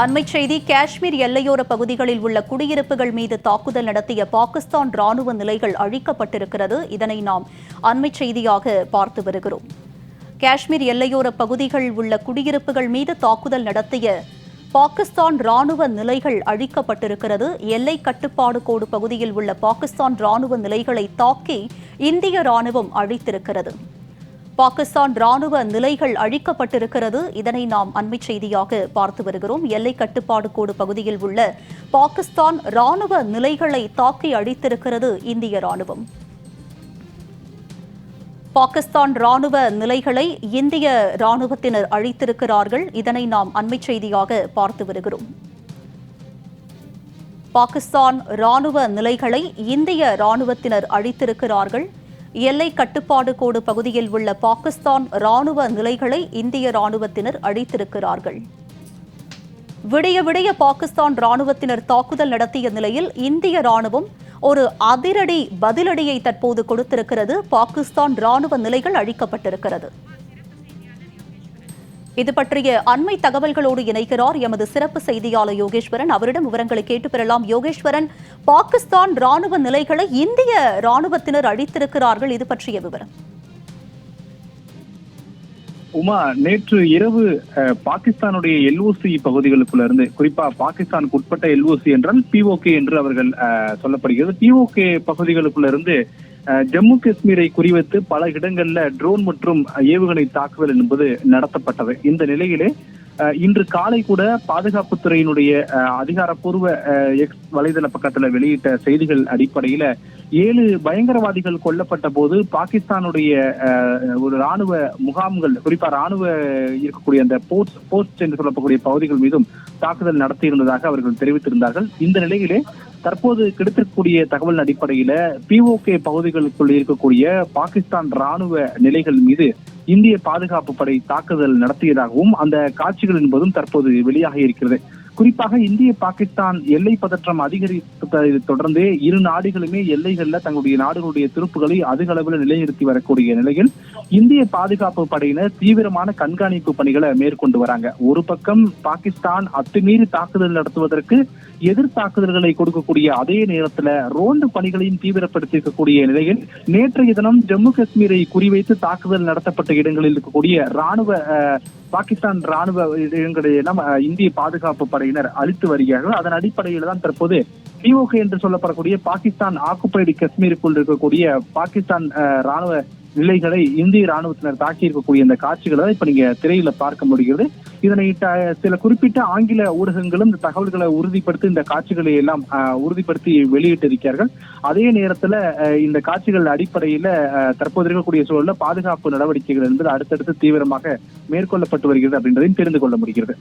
அண்மைச் செய்தி காஷ்மீர் எல்லையோர பகுதிகளில் உள்ள குடியிருப்புகள் மீது தாக்குதல் நடத்திய பாகிஸ்தான் ராணுவ நிலைகள் அழிக்கப்பட்டிருக்கிறது. இதனை நாம் அண்மைச் செய்தியாக பார்த்து வருகிறோம். காஷ்மீர் எல்லையோர பகுதிகள் உள்ள குடியிருப்புகள் மீது தாக்குதல் நடத்திய பாகிஸ்தான் ராணுவ நிலைகள் அழிக்கப்பட்டிருக்கிறது. எல்லை கட்டுப்பாடு கோடு பகுதியில் உள்ள பாகிஸ்தான் ராணுவ நிலைகளை தாக்கி இந்திய ராணுவம் அழித்திருக்கிறது. பாகிஸ்தான் ராணுவ நிலைகள் அழிக்கப்பட்டிருக்கிறது. இதனை நாம் அண்மை செய்தியாக பார்த்து வருகிறோம். எல்லை கட்டுப்பாடு கோடு பகுதியில் உள்ள பாகிஸ்தான் ராணுவ நிலைகளை தாக்கி அழித்திருக்கிறது இந்திய ராணுவம். பாகிஸ்தான் ராணுவ நிலைகளை இந்திய ராணுவத்தினர் அழித்திருக்கிறார்கள். இதனை நாம் அண்மைச் செய்தியாக பார்த்து வருகிறோம். பாகிஸ்தான் ராணுவ நிலைகளை இந்திய ராணுவத்தினர் அழித்திருக்கிறார்கள். எல்லை கட்டுப்பாடு கோடு பகுதியில் உள்ள பாகிஸ்தான் ராணுவ நிலைகளை இந்திய ராணுவத்தினர் அழித்திருக்கிறார்கள். விடிய விடிய பாகிஸ்தான் ராணுவத்தினர் தாக்குதல் நடத்திய நிலையில் இந்திய ராணுவம் ஒரு அதிரடி பதிலடியை தற்போது கொடுத்திருக்கிறது. பாகிஸ்தான் ராணுவ நிலைகள் அழிக்கப்பட்டிருக்கிறது. இது பற்றிய அண்மை தகவல்களோடு இணைக்கிறார் எமது சிறப்பு செய்தியாளர் யோகேஸ்வரன். அவரிடம் விவரங்களை கேட்டு பெறலாம் யோகேஸ்வரன் பாகிஸ்தான் ராணுவ நிலைகளை இந்திய ராணுவத்தினர் அழித்திருக்கிறார்கள். இது பற்றிய விவரம். உமா நேற்று இரவு அஹ், பாகிஸ்தானுடைய எல்ஓசி பகுதிகளுக்குள்ள இருந்து குறிப்பா பாகிஸ்தானுக்கு உட்பட்ட எல்ஓசி என்றால் பிஓகே என்று அவர்கள் அஹ், சொல்லப்படுகிறது. பிஓகே பகுதிகளுக்குள்ள இருந்து ஜம்மு காஷ்மீரை குறிவைத்து பல இடங்கள்ல ட்ரோன் மற்றும் ஏவுகணை தாக்குதல் என்பது நடத்தப்பட்டது. இந்த நிலையிலே அஹ், இன்று காலை கூட பாதுகாப்புத்துறையினுடைய அஹ், அதிகாரப்பூர்வ அஹ், எக்ஸ் வலைதள பக்கத்துல வெளியிட்ட செய்திகள் அடிப்படையில ஏழு பயங்கரவாதிகள் கொல்லப்பட்ட போது பாகிஸ்தானுடைய அஹ், ஒரு ராணுவ முகாம்கள் குறிப்பா ராணுவ இருக்கக்கூடிய அந்த போஸ்ட் போஸ்ட் என்று சொல்லக்கூடிய பகுதிகள் மீதும் தாக்குதல் நடத்தியிருந்ததாக அவர்கள் தெரிவித்திருந்தார்கள். இந்த நிலையிலே தற்போது கிடைத்திருக்கக்கூடிய தகவல் அடிப்படையில பிஓகே பகுதிகளுக்குள் இருக்கக்கூடிய பாகிஸ்தான் ராணுவ நிலைகள் மீது இந்திய பாதுகாப்பு படை தாக்குதல் நடத்தியதாகவும் அந்த காட்சிகள் என்பதும் தற்போது வெளியாக இருக்கிறது. குறிப்பாக இந்திய பாகிஸ்தான் எல்லை பதற்றம் அதிகரித்ததை தொடர்ந்தே இரு நாடுகளுமே எல்லைகளில் தங்களுடைய நாடுகளுடைய துருப்புகளை அதிக அளவில் நிலைநிறுத்தி வரக்கூடிய நிலையில் இந்திய பாதுகாப்பு படையினர் தீவிரமான கண்காணிப்பு பணிகளை மேற்கொண்டு வராங்க. ஒரு பக்கம் பாகிஸ்தான் அத்துமீறி தாக்குதல் நடத்துவதற்கு எதிர் தாக்குதல்களை கொடுக்கக்கூடிய அதே நேரத்துல ரோந்து பணிகளையும் தீவிரப்படுத்தியிருக்கக்கூடிய நிலையில் நேற்றைய தினம் ஜம்மு காஷ்மீரை குறிவைத்து தாக்குதல் நடத்தப்பட்ட இடங்களில் இருக்கக்கூடிய ராணுவ பாகிஸ்தான் ராணுவ நம்ம இந்திய பாதுகாப்பு படையினர் அழித்து வருகிறார்கள். அதன் அடிப்படையில் தான் தற்போது பிஓகே என்று சொல்லப்படக்கூடிய பாகிஸ்தான் ஆக்குபைடு காஷ்மீருக்குள் இருக்கக்கூடிய பாகிஸ்தான் ராணுவ நிலைகளை இந்திய ராணுவத்தினர் தாக்கி இருக்கக்கூடிய இந்த காட்சிகளை இப்ப நீங்க திரையில பார்க்க முடிகிறது. இதனை சில குறிப்பிட்ட ஆங்கில ஊடகங்களும் இந்த தகவல்களை உறுதிப்படுத்தி இந்த காட்சிகளை எல்லாம் அஹ், உறுதிப்படுத்தி வெளியிட்டிருக்கிறார்கள். அதே நேரத்துல அஹ், இந்த காட்சிகள் அடிப்படையில தற்போது இருக்கக்கூடிய சூழல்ல பாதுகாப்பு நடவடிக்கைகள் என்பது அடுத்தடுத்து தீவிரமாக மேற்கொள்ளப்பட்டு வருகிறது அப்படின்றதையும் தெரிந்து கொள்ள முடிகிறது.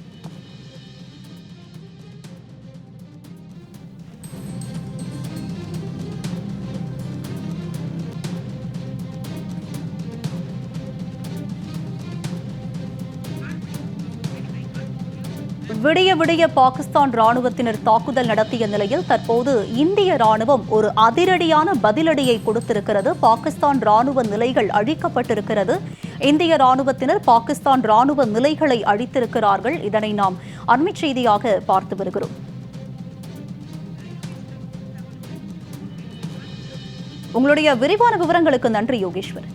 விடிய விடிய பாகிஸ்தான் ராணுவத்தினர் தாக்குதல் நடத்திய நிலையில் தற்போது இந்திய ராணுவம் ஒரு அதிரடியான பதிலடியை கொடுத்திருக்கிறது. பாகிஸ்தான் ராணுவ நிலைகள் அழிக்கப்பட்டிருக்கிறது. இந்திய ராணுவத்தினர் பாகிஸ்தான் ராணுவ நிலைகளை அழித்திருக்கிறார்கள். இதனை நாம் அண்மைச் செய்தியாக பார்த்து வருகிறோம். உங்களுடைய விரிவான விவரங்களுக்கு நன்றி யோகேஸ்வர்.